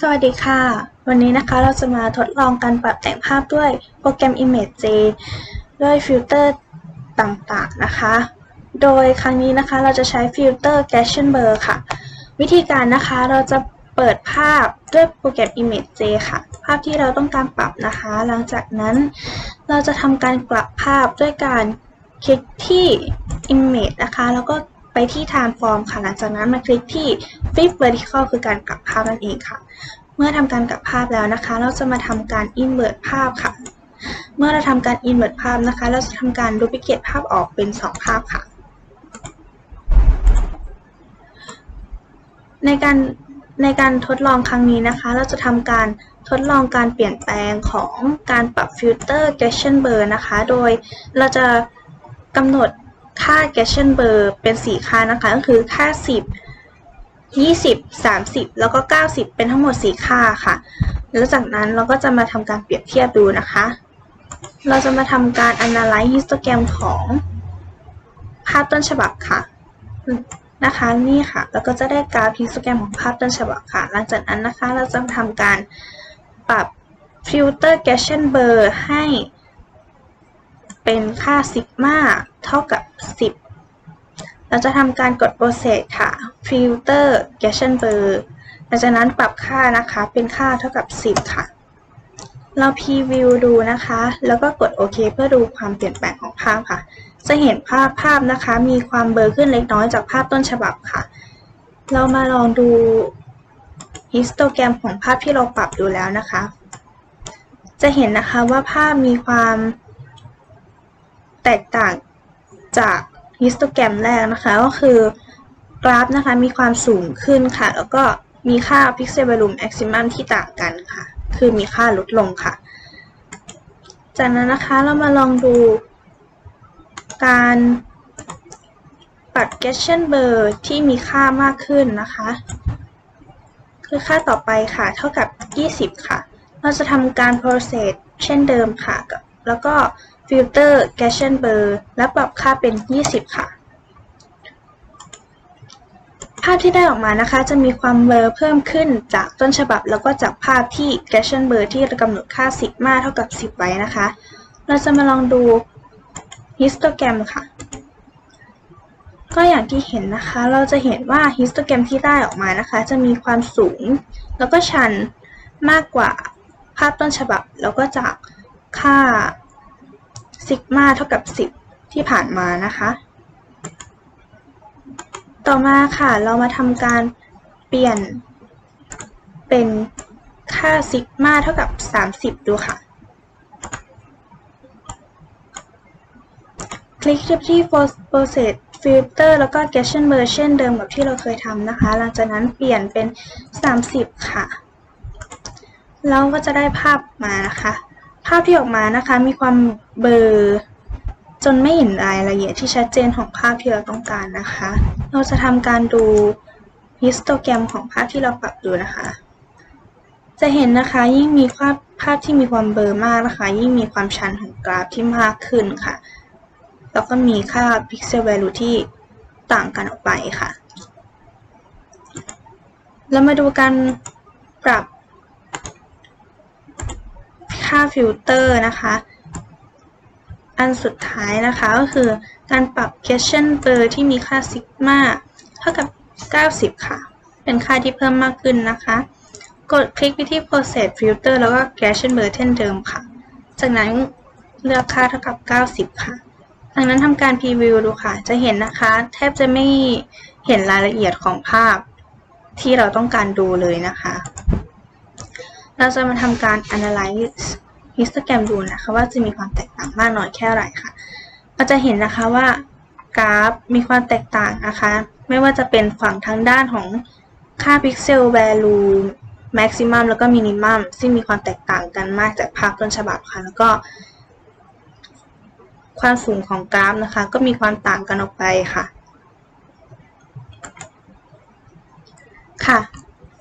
สวัสดีค่ะ วันนี้นะคะเราจะมาทดลองการปรับแต่งภาพด้วยโปรแกรม Image J ด้วยฟิลเตอร์ต่างๆนะคะ โดยครั้งนี้นะคะเราจะใช้ฟิลเตอร์ Gaussian Blur ค่ะ วิธีการนะคะเราจะเปิดภาพด้วยโปรแกรม Image J ค่ะ ภาพที่เราต้องการปรับนะคะ หลังจากนั้นเราจะทำการกลับภาพด้วยการคลิกที่ Image นะคะ แล้วก็ ไปที่ Transform ค่ะ หลังจากนั้นมาคลิกที่ Flip Vertical คือการกลับภาพนั่นเองค่ะ เมื่อทำการกลับภาพแล้วนะคะ เราจะมาทำการ invert ภาพค่ะ เมื่อเราทำการ invert ภาพนะคะ เราจะทำการ duplicate ภาพออกเป็น 2 ภาพค่ะ ในการในการทดลองครั้งนี้นะคะ เราจะทำการทดลองการเปลี่ยนแปลงของการปรับฟิลเตอร์ g a s s i a n Blur นะคะ โดยเราจะกำหนด ค่า Gaussian Blur เป็น 4 ค่านะคะ ก็คือค่า 10 20 30 แล้วก็ 90 เป็นทั้งหมด 4 ค่าค่ะ แล้วจากนั้นเราก็จะมาทำการเปรียบเทียบดูนะคะ เราจะมาทำการ analyze histogram ของภาพต้นฉบับค่ะนะคะนี่ค่ะ แล้วก็จะได้กราฟ histogram ของภาพต้นฉบับค่ะ หลังจากนั้นนะคะเราจะทำการปรับฟิลเตอร์ Gaussian Blur ให้ เป็นค่าซิกมาเท่ากับ 10 เราจะทำการกด Process ค่ะ Filter Gaussian Blur หลังจากนั้นปรับค่านะคะเป็นค่าเท่ากับ 10 ค่ะ เราพรีวิวดูนะคะ แล้วก็กดโอเคเพื่อดูความเปลี่ยนแปลงของภาพค่ะ จะเห็นภาพภาพนะคะ มีความเบลอขึ้นเล็กน้อยจากภาพต้นฉบับค่ะ เรามาลองดูฮิสโตแกรมของภาพที่เราปรับดูแล้วนะคะ จะเห็นนะคะว่าภาพมีความ แตกต่างจากฮิสโตแกรมแรกนะคะ ก็คือกราฟนะคะมีความสูงขึ้นค่ะ แล้วก็มีค่า Pixel Volume Maximum ที่ต่างกันค่ะ คือมีค่าลดลงค่ะ จากนั้นนะคะเรามาลองดูการปัด Gaussian Blur ที่มีค่ามากขึ้นนะคะ คือค่าต่อไปค่ะ เท่ากับ 20 ค่ะ เราจะทำการ process เช่นเดิมค่ะกับ แล้วก็ filter Gaussian Blur และปรับค่าเป็น 20 ค่ะ ภาพที่ได้ออกมานะคะ จะมีความเบลอเพิ่มขึ้นจากต้นฉบับ แล้วก็จากภาพที่ Gaussian Blur ที่กำหนดค่าซิกมาเท่ากับ 10 ไว้นะคะ เราจะมาลองดู histogram ค่ะ ก็อย่างที่เห็นนะคะ เราจะเห็นว่า histogram ที่ได้ออกมานะคะ จะมีความสูง แล้วก็ชันมากกว่าภาพต้นฉบับ แล้วก็จาก ค่าซิกมาเท่ากับ 10 ที่ผ่านมานะคะ ต่อมาค่ะเรามาทำการเปลี่ยนเป็นค่าซิกมาเท่ากับ 30 ดูค่ะ คลิกที่ Process Filter แล้วก็ Gaussian Blur เช่นเดิมกับที่เราเคยทำนะคะ หลังจากนั้นเปลี่ยนเป็น 30 ค่ะ เราก็จะได้ภาพมานะคะ ภาพที่ออกมานะคะมีความเบลอจนไม่เห็นรายละเอียดที่ชัดเจนของภาพที่เราต้องการนะคะ เราจะทำการดูฮิสโตแกรมของภาพที่เราปรับดูนะคะ จะเห็นนะคะยิ่งมีภาพภาพที่มีความเบลอมากนะคะ ยิ่งมีความชันของกราฟที่มากขึ้นค่ะ แล้วก็มีค่า Pixel Value ที่ต่างกันออกไปค่ะ เรามาดูการปรับ ค่าฟิลเตอร์นะคะ อันสุดท้ายนะคะก็คือการปรับ Gaussian Blur ที่มีค่าซิกมาเท่ากับ 90 ค่ะ เป็นค่าที่เพิ่มมากขึ้นนะคะ กดคลิกไปที่ Process Filter แล้วก็ Gaussian Blur เช่นเดิมค่ะ จากนั้นเลือกค่าเท่ากับ 90 ค่ะจากนั้นทำการพรีวิวดูค่ะ จะเห็นนะคะ แทบจะไม่เห็นรายละเอียดของภาพที่เราต้องการดูเลยนะคะ เราจะมาทำการ analyze histogram ดูนะคะว่าจะมีความแตกต่างมากน้อยแค่ไหนค่ะเราจะเห็นนะคะว่ากราฟมีความแตกต่างนะคะ ไม่ว่าจะเป็นฝั่งทางด้านของค่า pixel value maximum แล้วก็ minimum ซึ่งมีความแตกต่างกันมากจากภาพต้นฉบับค่ะ แล้วก็ ความสูงของกราฟนะคะ ก็มีความต่างกันออกไปค่ะ ค่ะ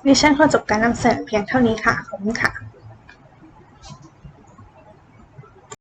ดิฉันขอจบการนำเสนอเพียงเท่านี้ค่ะ ขอบคุณค่ะ